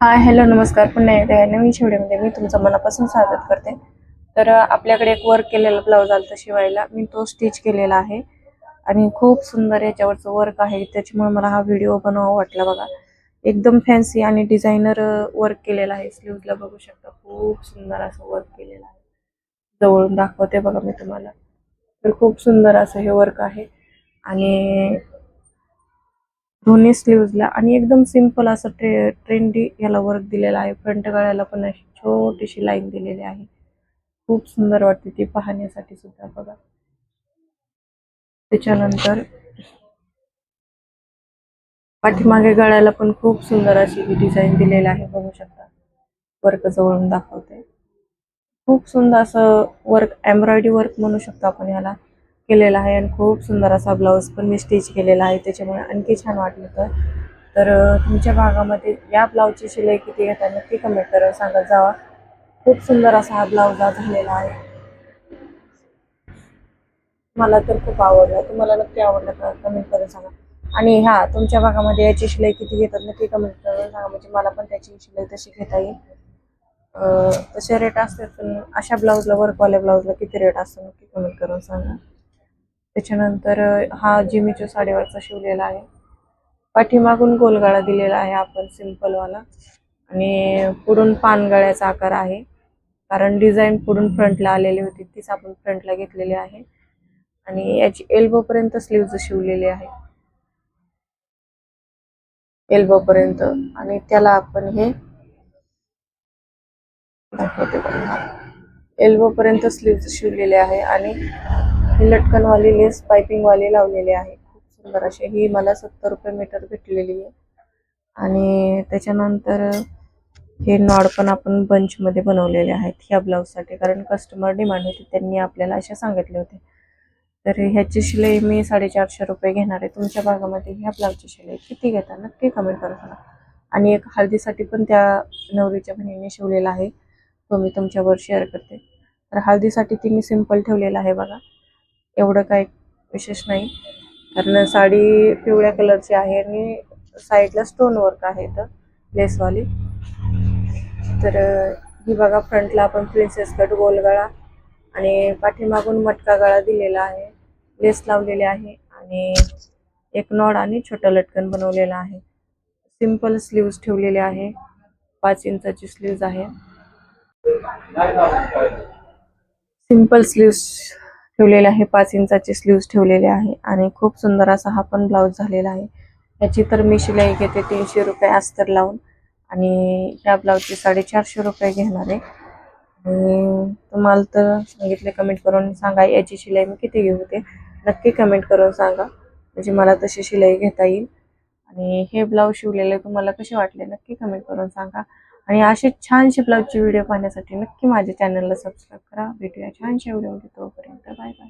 Hi hello नमस्कार. पुन्हा एकदा या नवीन शेवड्यामध्ये मी तुमचं मनापासून स्वागत करते. तर आपल्याकडे एक वर्क केलेला ब्लाऊज आलता शिवायला. मी तो स्टिच केलेला आहे. आणि खूप सुंदर याच्यावरचं वर्क आहे. त्याच्यामुळे मला हा व्हिडिओ बनवावा वाटला बघा. एकदम फॅन्सी आणि डिझायनर वर्क केलेला आहे. स्लीव्हजला बघू शकता. खूप सुंदर असं वर्क केलेलं आहे. जवळून दाखवते बघा मी तुम्हाला. तर खूप सुंदर असं हे वर्क आहे. आणि दोन्ही स्लीव्हजला आणि एकदम सिंपल असं ट्रे ट्रेंडी याला वर्क दिलेला आहे. फ्रंट गळ्याला पण अशी छोटीशी लाईन दिलेली आहे. खूप सुंदर वाटते ती पाहण्यासाठी सुद्धा बघा. त्याच्यानंतर पाठीमागे गळ्याला पण खूप सुंदर अशी ही डिझाईन दिलेली आहे. बघू शकता. वर्क जवळून दाखवते. खूप सुंदर असं वर्क एम्ब्रॉयडरी वर्क म्हणू शकतो आपण याला केलेला आहे आणि खूप सुंदर असा ब्लाऊज पण मी स्टिच केलेला आहे त्याच्यामुळे आणखी छान वाटलं तर तर तुमच्या भागामध्ये या ब्लाऊजची शिलाई किती घेता नक्की कमेंट करा सांगत जावा. खूप सुंदर असा हा ब्लाऊज झालेला आहे. मला तर खूप आवडला. तुम्हाला नक्की आवडलं का कमेंट करून सांगा. आणि हा तुमच्या भागामध्ये याची शिलाई किती घेतात नक्की कमेंट करून सांगा. म्हणजे मला पण त्याची शिलाई तशी घेता येईल. तसे रेट असतात पण अशा ब्लाऊजला वर्कवाल्या ब्लाऊजला किती रेट असतो नक्की कमेंट करून सांगा. त्याच्यानंतर हा जिमीच्या साडीवरचा शिवलेला आहे. पाठीमागून गोलगाळा दिलेला आहे आपण सिम्पलवाला. आणि पुढून पानगळ्याचा आकार आहे. कारण डिझाईन पुढून फ्रंटला आलेली होती तीच आपण फ्रंटला घेतलेली आहे. आणि याची एल्बो पर्यंत स्लीव्ज शिवलेली आहे. एल्बो पर्यंत आणि त्याला आपण हे दाखवते एल्बोपर्यंत एल्बो पर्यंत स्लीव्ज शिवलेले आहे. आणि लटकनवाली लेस पायपिंग वाली लावलेली आहे. खूप सुंदर अशी ही मला सत्तर रुपये मीटर भेटलेली आहे. आणि त्याच्यानंतर हे नॉड पण आपण बंच मध्ये बनवलेले आहेत ह्या ब्लाऊजसाठी. कारण कस्टमर डिमांड होती त्यांनी आपल्याला असे सांगितले होते. तर ह्याची शिलाई मी साडेचारशे रुपये घेणार आहे. तुमच्या भागामध्ये ह्या ब्लाऊजची शिलाई किती घेता? नक्की कमेंट करा सांगा आणि एक हळदीसाठी पण त्या नवरीच्या बहिणीने शिवलेला आहे. तो मी तुमच्यावर शेअर करते. तर हळदीसाठी तिने सिंपल सिंपल ठेवलेला आहे बघा. एवढं काही विशेष नाही. कारण साडी पिवळ्या कलरची आहे आणि साईडला स्टोन वर्क आहे तर लेसवाली तर ही बघा फ्रंटला आपण प्रिन्सेस कट गोलगळा आणि पाठीमागून मटका गळा दिलेला आहे. लेस लावलेले आहे आणि एक नॉड आणि छोटं लटकन बनवलेलं आहे. सिंपल स्लीव्ज ठेवलेले आहे. पाच इंचाची स्लीव्ज आहे. सिंपल स्लीव्स ठेवलेले आहे पाच इंचाचे स्लीव्स ठेवलेले आहे आणि खूप सुंदर असा हा पण ब्लाऊज झालेला आहे. याची तर मी शिलाई घेते तीनशे रुपये अस्तर लावून आणि ह्या ब्लाऊजचे साडेचारशे रुपये घेणार आहे. आणि तुम्हाला तर सांगितले कमेंट करून सांगा याची शिलाई मी किती घेऊ ते. नक्की कमेंट करून सांगा. म्हणजे मला तशी शिलाई घेता येईल. आणि हे ब्लाऊज शिवलेले तुम्हाला कसे वाटले नक्की कमेंट करून सांगा. आणि असे छानशी ब्लाऊजचे व्हिडिओ पाहण्यासाठी नक्की माझ्या चॅनलला सबस्क्राईब करा. भेटूया छानशा व्हिडिओ तोपर्यंत. Bye bye.